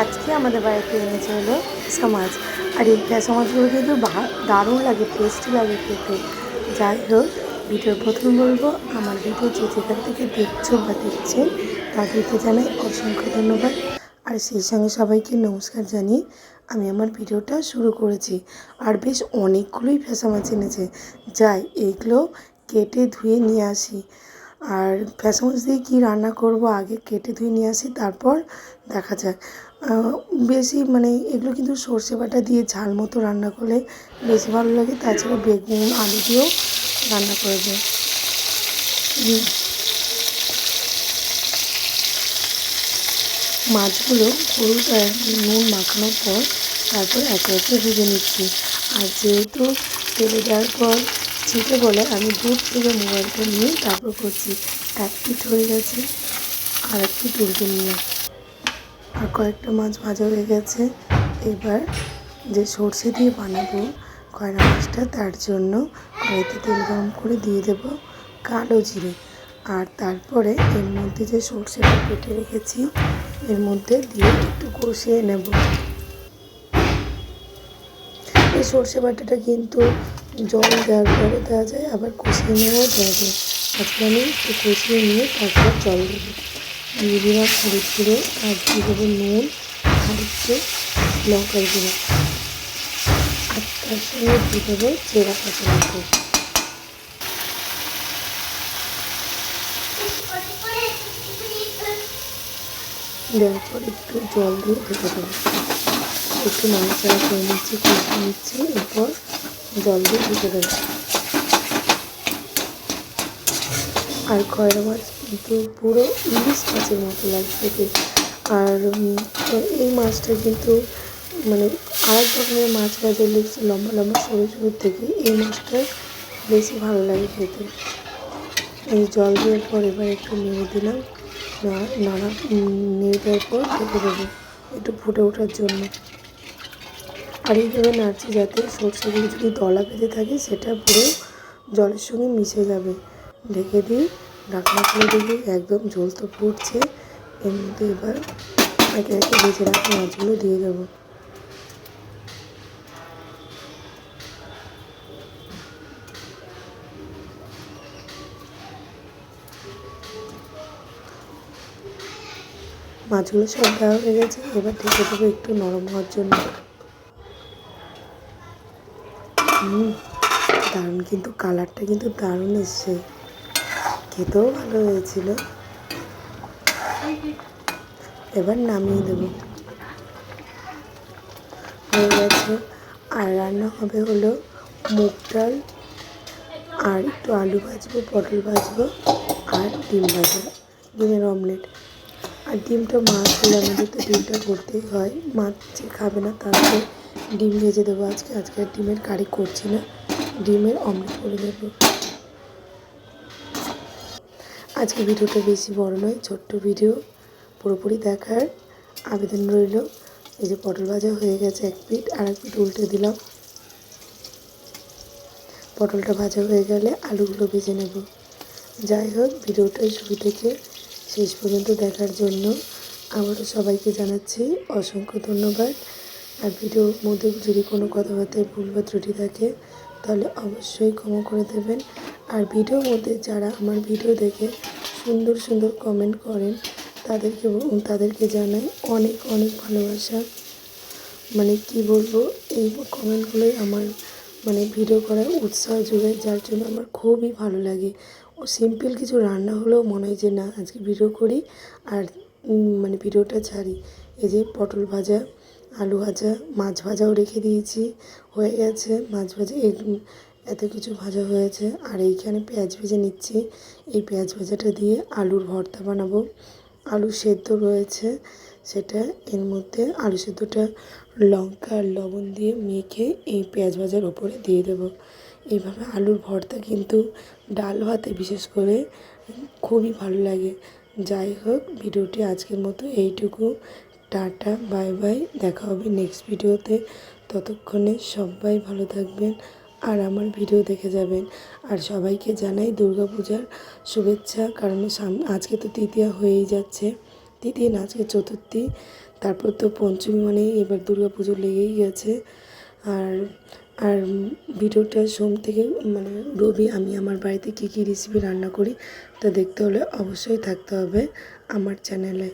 আজকে আমাদের বাড়িতে এনেছে হলো মাছ আর এই ফ্যাসা মাছগুলো কিন্তু দারুণ লাগে টেস্টি লাগে খেতে। যাই হোক, ভিডিওর প্রথম বলব, আমার ভিডিও যে যেখান থেকে দেখছ বা দেখছেন তাদেরকে জানাই অসংখ্য ধন্যবাদ। আর সেই সঙ্গে সবাইকে নমস্কার জানিয়ে আমি আমার ভিডিওটা শুরু করেছি। আর বেশ অনেকগুলোই ফ্যাসা মাছ এনেছে। যাই এইগুলো কেটে ধুয়ে নিয়ে আসি। আর মাছ দিয়ে কী রান্না করব, আগে কেটে ধুয়ে নিয়ে আসি, তারপর দেখা যাক। বেশি মানে এগুলো কিন্তু সর্ষে বাটা দিয়ে ঝাল মতো রান্না করলে বেশি ভালো লাগে, তাছাড়া বেগুন, আলু দিয়েও রান্না করে হুম। মাছগুলো আর নুন মাখানোর পর তারপর একে একে ভেজে নিচ্ছি। আর যেহেতু তেলে দেওয়ার পর চিটে বলে আমি দূর থেকে মোবাইলটা নিয়ে তারপর করছি। এক পিঠ হয়ে গেছে আর এক পিঠ উল্টে নিয়ে। আর কয়েকটা মাছ ভাজা হয়ে গেছে। এবার যে সর্ষে দিয়ে বানাবো কয়লা মাছটা, তার জন্য কড়াইতে তেল গরম করে দিয়ে দেব কালো জিরে। আর তারপরে এর মধ্যে যে সর্ষেটা কেটে রেখেছি, এর মধ্যে দিয়ে একটু কষিয়ে নেব। এই সর্ষে বাটাটা কিন্তু জল দেওয়ার পরে দেওয়া যায়, আবার কষিয়ে নেওয়াও দেওয়া যায়। আজকে আমি একটু কষিয়ে নিয়ে তারপর জল দেবো। দিয়ে দিলাম হলুদ গুঁড়ো আর দিয়ে দেবো নুন, আর একটু লঙ্কার গুঁড়ো। আর তার সঙ্গে দিয়ে দেবো চেরা কাঁচা লঙ্কা দেওয়ার পর একটু জল দিয়ে ঢেকে দেবো। একটু নাড়াচাড়া করে নিচ্ছি, কষিয়ে নিচ্ছি, এরপর জল দিয়ে ঢেকে দেবো। আর খয়রা মাছ কিন্তু পুরো ইলিশ মাছের মতো লাগছে আর এই মাছটা কিন্তু মানে আরেক ধরনের মাছ ভাজা ইলিশ লম্বা লম্বা সরু সরু থেকে এই মাছটা বেশি ভালো লাগে খেতে। এই জল দেওয়ার পর এবার একটু নেড়ে দিলাম। নাড়া নেড়ে দেওয়ার পর ঢেকে দেবো। একটু ফুটে ওঠার জন্য। আর এইভাবে নাড়ছি যাতে সর্ষেগুলো যদি দলা বেঁধে থাকে, সেটা পুরো জলের সঙ্গে মিশে যাবে। ঢেকে দিই, ঢাকনা খুলে দিবি একদম ঝোল তো ফুটছে। এর মধ্যে এবার একে একে ভেজে রাখা মাছগুলো দিয়ে দেবো। মাছগুলো সব দেওয়া হয়ে গেছে, এবার ঢেকে দেবো একটু নরম হওয়ার জন্য। দারুণ কিন্তু কালারটা কিন্তু দারুণ এসছে। খেতেও ভালো হয়েছিল। এবার নামিয়ে দেবো। হয়ে গেছে। আর রান্না হবে হলো মুগ ডাল, আর একটু আলু ভাজবো, পটল ভাজবো, আর ডিম ভাজবো ডিমের অমলেট। আর ডিমটা মাছ হলে আমাদের তো ডিমটা করতেই হয়। মাছ যে খাবে না তারপরে ডিম ভেজে দেবো আজকে। আজকে ডিমের কারি করছি না। ডিমের অমলেট করে দেবো আজকে ভিডিওটা বেশি বড় নয়, ছোট্ট ভিডিও। পুরোপুরি দেখার আবেদন রইল। এই যে পটল ভাজা হয়ে গেছে এক পিঠ আর এক পিঠ উল্টে দিলাম। পটলটা ভাজা হয়ে গেলে আলুগুলো ভেজে নেব। যাই হোক, ভিডিওটা শুরু থেকে শেষ পর্যন্ত দেখার জন্য আবারও সবাইকে জানাচ্ছি অসংখ্য ধন্যবাদ। আর ভিডিওর মধ্যে যদি কোনো কথাবার্তায় ভুল বা ত্রুটি থাকে, তাহলে অবশ্যই ক্ষমা করে দেবেন। আর ভিডিওর মধ্যে যারা আমার ভিডিও দেখে সুন্দর সুন্দর কমেন্ট করেন, তাদেরকে তাদেরকে জানাই অনেক অনেক ভালোবাসা। মানে কি বলব, এই কমেন্টগুলোই আমার মানে ভিডিও করার উৎসাহ যোগায়, যার জন্য আমার খুবই ভালো লাগে। ও সিম্পল কিছু রান্না হলেও মনে হয় যে, না, আজকে ভিডিও করি আর মানে ভিডিওটা ছাড়ি। এই যে পটল ভাজা আলু ভাজা, মাছ ভাজাও রেখে দিয়েছি। হয়ে গেছে মাছ ভাজা। এত কিছু ভাজা হয়েছে। আর এইখানে পেঁয়াজ ভেজে নিচ্ছি। এই পেঁয়াজ ভাজাটা দিয়ে আলুর ভর্তা বানাবো। আলু সেদ্ধ রয়েছে সেটা। এর মধ্যে আলু সেদ্ধটা লঙ্কা আর লবণ দিয়ে মেখে এই পেঁয়াজ ভাজার ওপরে দিয়ে দেবো। এইভাবে আলুর ভর্তা কিন্তু ডাল ভাতে বিশেষ করে খুবই ভালো লাগে। যাই হোক, ভিডিওটি আজকের মতো এইটুকু। টাটা, বাই বাই, দেখা হবে নেক্সট ভিডিওতে ততক্ষণে সবাই ভালো থাকবেন আর আমার ভিডিও দেখে যাবেন। আর সবাইকে জানাই দুর্গাপূজার শুভেচ্ছা, কারণ আজকে তো তৃতীয়া হয়েই যাচ্ছে। তৃতীয় না, আজকে চতুর্থী। তারপর তো পঞ্চমী মানেই এবার দুর্গা পুজো লেগেই গেছে। আর আর ভিডিওটা সোম থেকে মানে রবি, আমি আমার বাড়িতে কী কী রেসিপি রান্না করি তা দেখতে হলে অবশ্যই থাকতে হবে আমার চ্যানেলে